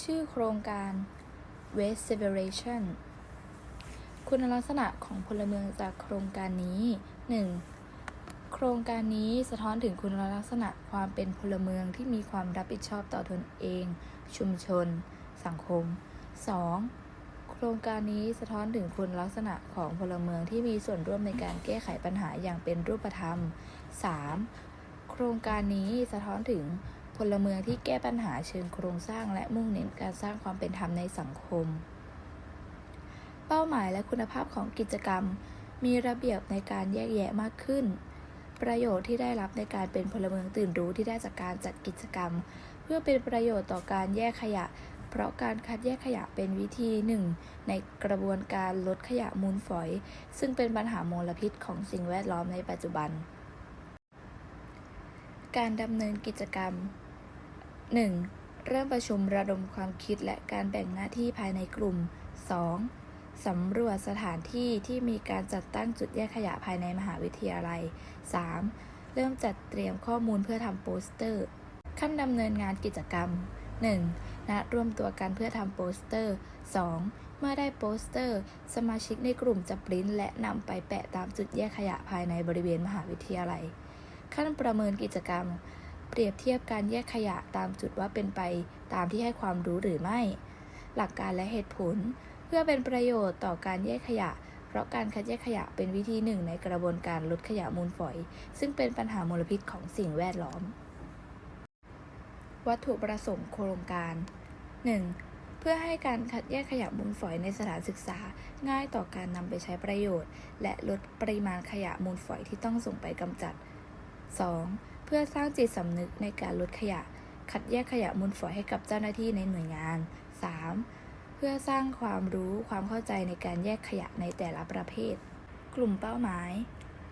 ชื่อโครงการ Waste Separation คุณลักษณะของพลเมืองจากโครงการนี้ 1. โครงการนี้สะท้อนถึงคุณลักษณะความเป็นพลเมืองที่มีความรับผิดชอบต่อตนเอง ชุมชน สังคม 2. โครงการนี้สะท้อนถึงคุณลักษณะของพลเมืองที่มีส่วนร่วมในการแก้ไขปัญหาอย่างเป็นรูปธรรม 3. โครงการนี้สะท้อนถึง พลเมืองที่แก้ปัญหาเชิงโครงสร้างและมุ่งเน้นการสร้างความเป็นธรรมในสังคม เป้าหมายและคุณภาพของกิจกรรม มีระเบียบในการแยกแยะมากขึ้น ประโยชน์ที่ได้รับในการเป็นพลเมืองตื่นรู้ที่ได้จากการจัดกิจกรรม เพื่อเป็นประโยชน์ต่อการแยกขยะ เพราะการคัดแยกขยะเป็นวิธีหนึ่ง ในกระบวนการลดขยะมูลฝอย ซึ่งเป็นปัญหามลพิษของสิ่งแวดล้อมในปัจจุบันการดำเนินกิจกรรม 1. เริ่มประชุมระดมความคิดและการแบ่งหน้าที่ภายในกลุ่ม 2. สำรวจสถานที่ที่มีการจัดตั้งจุดแยกขยะภายในมหาวิทยาลัย 3. เริ่มจัดเตรียมข้อมูลเพื่อทำโปสเตอร์ ขั้นดำเนินงานกิจกรรม 1. นัดรวมตัวกันเพื่อทำโปสเตอร์ 2. เมื่อได้โปสเตอร์ สมาชิกในกลุ่มจะปริ้นและนำไปแปะตามจุดแยกขยะภายในบริเวณมหาวิทยาลัย ขั้นประเมินกิจกรรม เปรียบเทียบการแยกขยะตามจุดว่าเป็นไปตามที่ให้ความรู้หรือไม่ หลักการและเหตุผล เพื่อเป็นประโยชน์ต่อการแยกขยะ เพราะการคัดแยกขยะเป็นวิธีหนึ่งในกระบวนการลดขยะมูลฝอย ซึ่งเป็นปัญหามลพิษของสิ่งแวดล้อม วัตถุประสงค์โครงการ 1. เพื่อให้การคัดแยกขยะมูลฝอยในสถานศึกษาง่ายต่อการนำไปใช้ประโยชน์ และลดปริมาณขยะมูลฝอยที่ต้องส่งไปกำจัด 2. เพื่อสร้างจิตสำนึกในการลดขยะ คัดแยกขยะมูลฝอยให้กับเจ้าหน้าที่ในหน่วยงาน 3. เพื่อสร้างความรู้ความเข้าใจในการแยกขยะในแต่ละประเภท กลุ่มเป้าหมาย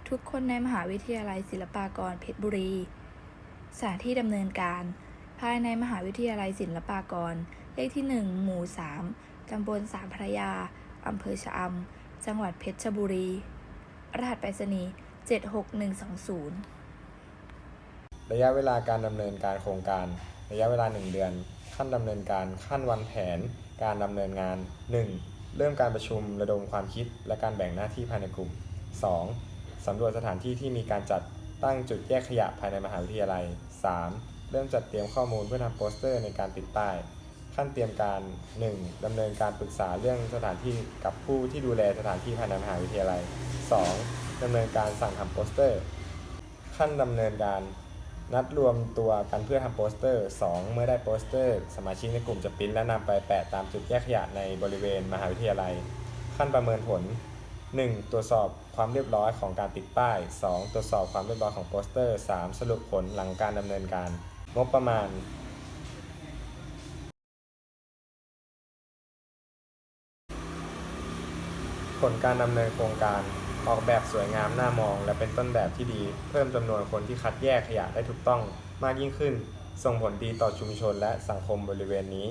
ทุกคนในมหาวิทยาลัยศิลปากรเพชรบุรี สถานที่ดำเนินการ ภายในมหาวิทยาลัยศิลปากร เลขที่ 1 หมู่ 3 ตำบลสามพระยาอำเภอชะอำจังหวัดเพชรบุรี รหัสไปรษณีย์76120 ระยะเวลาการดำเนินการโครงการ ระยะเวลา 1 เดือน ขั้นดำเนินการ ขั้นวันแผน การดำเนินงาน 1. เริ่มการประชุมระดมความคิด และการแบ่งหน้าที่ภายในกลุ่ม 2. สำรวจสถานที่ที่มีการจัดตั้งจุดแยกขยะภายในมหาวิทยาลัย 3. เริ่มจัดเตรียมข้อมูลเพื่อทำโปสเตอร์ในการติดป้ายขั้นเตรียมการ 1. ดำเนินการปรึกษาเรื่องสถานที่กับผู้ที่ดูแลสถานที่ภายในมหาวิทยาลัย 2. ดำเนินการสั่งทำโปสเตอร์ ขั้นดำเนินการ นัดรวมตัวกันเพื่อทำโปสเตอร์ 2. เมื่อได้โปสเตอร์ สมาชิกในกลุ่มจะปริ้นและนำไปแปะตามจุดแยกขยะในบริเวณมหาวิทยาลัย ขั้นประเมินผล 1. ตรวจสอบความเรียบร้อยของการติดป้าย 2. ตรวจสอบความเรียบร้อยของโปสเตอร์ 3. สรุปผลหลังการดำเนินการ งบประมาณ ลการดำเนินโครงการออกแบบสวยงามน่ามอง และเป็นต้นแบบที่ดี เพิ่มจำนวนคนที่คัดแยกขยะได้ถูกต้องมากยิ่งขึ้น ส่งผลดีต่อชุมชนและสังคมบริเวณนี้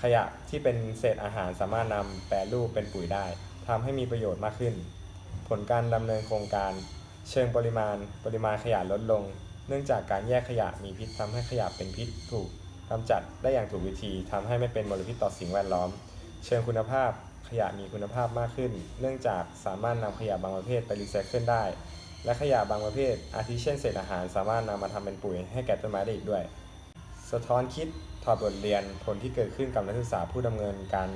ขยะที่เป็นเศษอาหารสามารถนำแปรรูปเป็นปุ๋ยได้ทำให้มีประโยชน์มากขึ้น ผลการดำเนินโครงการ เชิงปริมาณ ปริมาณขยะลดลง เนื่องจากการแยกขยะมีพิษทำให้ขยะเป็นพิษถูกกำจัดได้อย่างถูกวิธีทำให้ไม่เป็นมลพิษต่อสิ่งแวดล้อม เชิงคุณภาพ ขยะมีคุณภาพมากขึ้น เนื่องจากสามารถนำขยะบางประเภทไปรีไซเคิลได้ และขยะบางประเภท อาทิเช่นเศษอาหารสามารถนำมาทำเป็นปุ๋ยให้แก่ต้นไม้ได้อีกด้วย สะท้อนคิดถอดบทเรียนผลที่เกิดขึ้นกับนักศึกษาผู้ดำเนินการ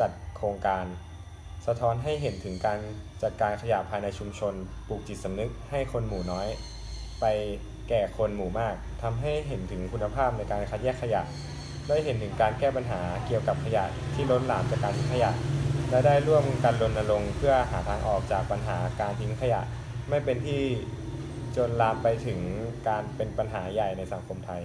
จัดโครงการ สะท้อนให้เห็นถึงการจัดการขยะภายในชุมชนปลูกจิตสำนึกให้คนหมู่น้อย ไปแก่คนหมู่มากทำให้เห็นถึงคุณภาพในการคัดแยกขยะ ได้เห็นถึงการแก้ปัญหาเกี่ยวกับขยะที่ล้นหลามจากการทิ้งขยะ และได้ร่วมกันรณรงค์เพื่อหาทางออกจากปัญหาการทิ้งขยะ ไม่เป็นที่จนลามไปถึงการเป็นปัญหาใหญ่ในสังคมไทย